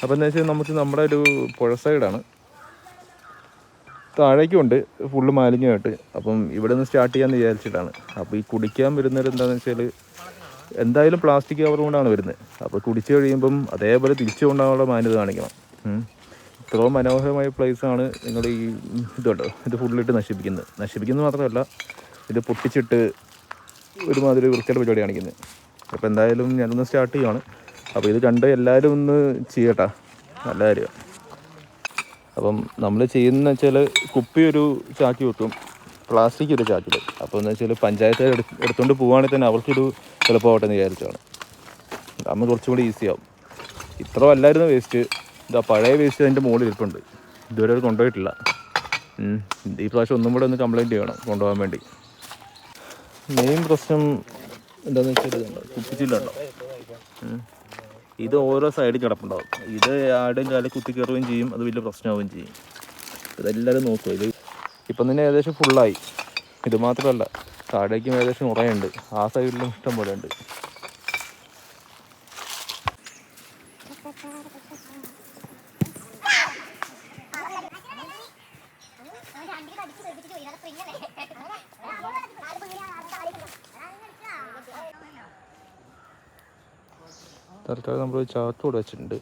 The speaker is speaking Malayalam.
അപ്പോൾ എന്താ വെച്ചാൽ നമുക്ക് നമ്മുടെ ഒരു പുഴ സൈഡാണ് താഴേക്കുണ്ട് ഫുള്ള് മാലിന്യമായിട്ട്. അപ്പം ഇവിടെ നിന്ന് സ്റ്റാർട്ട് ചെയ്യാമെന്ന് വിചാരിച്ചിട്ടാണ്. അപ്പോൾ ഈ കുടിക്കാൻ വരുന്നവർ എന്താണെന്ന് വെച്ചാൽ എന്തായാലും പ്ലാസ്റ്റിക് കവർ കൊണ്ടാണ് വരുന്നത് അപ്പോൾ കുടിച്ചു കഴിയുമ്പം അതേപോലെ തിരിച്ചു കൊണ്ടാകാനുള്ള മാന്യത കാണിക്കണം. ഇത്ര മനോഹരമായ പ്ലേസാണ് നിങ്ങൾ ഈ ഇതുണ്ടോ. ഇത് ഫുള്ളിട്ട് നശിപ്പിക്കുന്നത്. നശിപ്പിക്കുന്നത് മാത്രമല്ല ഇത് പൊട്ടിച്ചിട്ട് ഒരുമാതിരി വൃത്തിയുടെ പരിപാടി കാണിക്കുന്നത്. അപ്പോൾ എന്തായാലും ഞാനൊന്ന് സ്റ്റാർട്ട് ചെയ്യുവാണ് അപ്പോൾ ഇത് കണ്ട് എല്ലാവരും ഒന്ന് ചെയ്യട്ടാ. നല്ല കാര്യമാണ് അപ്പം നമ്മൾ ചെയ്യുന്ന വെച്ചാൽ കുപ്പി ഒരു ചാക്കി വെക്കും. പ്ലാസ്റ്റിക് ഒരു ചാക്കിൽ അപ്പോൾ എന്ന് വെച്ചാൽ പഞ്ചായത്ത് എടു എടുത്തുകൊണ്ട് പോവുകയാണെങ്കിൽ തന്നെ അവർക്കൊരു എളുപ്പമാവട്ടെ എന്ന് വിചാരിച്ചാണ് അമ്മ കുറച്ചും കൂടി ഈസി ആവും. ഇത്ര അല്ലായിരുന്നു വേസ്റ്റ് ഇതാ പഴയ വേസ്റ്റ് അതിന്റെ മുകളിൽ ഇരിപ്പുണ്ട്. ഇതുവരെ അത് കൊണ്ടുപോയിട്ടില്ല. ഈ പ്രാവശ്യം ഒന്നും കൂടെ ഒന്ന് കംപ്ലൈന്റ് ചെയ്യണം കൊണ്ടുപോകാൻ വേണ്ടി. മെയിൻ പ്രശ്നം എന്താണെന്ന് വെച്ചാൽ കുപ്പിച്ചില്ലുണ്ടോ. ഇത് ഓരോ സൈഡിൽ കിടപ്പുണ്ടാവും. ഇത് ആടും കാലം കുത്തി കയറുകയും ചെയ്യും. അത് വലിയ പ്രശ്നമാവുകയും ചെയ്യും. ഇതെല്ലാവരും നോക്കുക ഇത് ഇപ്പം തന്നെ ഏകദേശം ഫുള്ളായി ഇത് മാത്രമല്ല താഴേക്കും ഏകദേശം കുറേയുണ്ട് ആ സൈഡിലും ഇഷ്ടം പോലെ ഉണ്ട്. തൽക്കാലം നമ്മൾ ചാർട്ട് കൂടെ വെച്ചിട്ടുണ്ട്.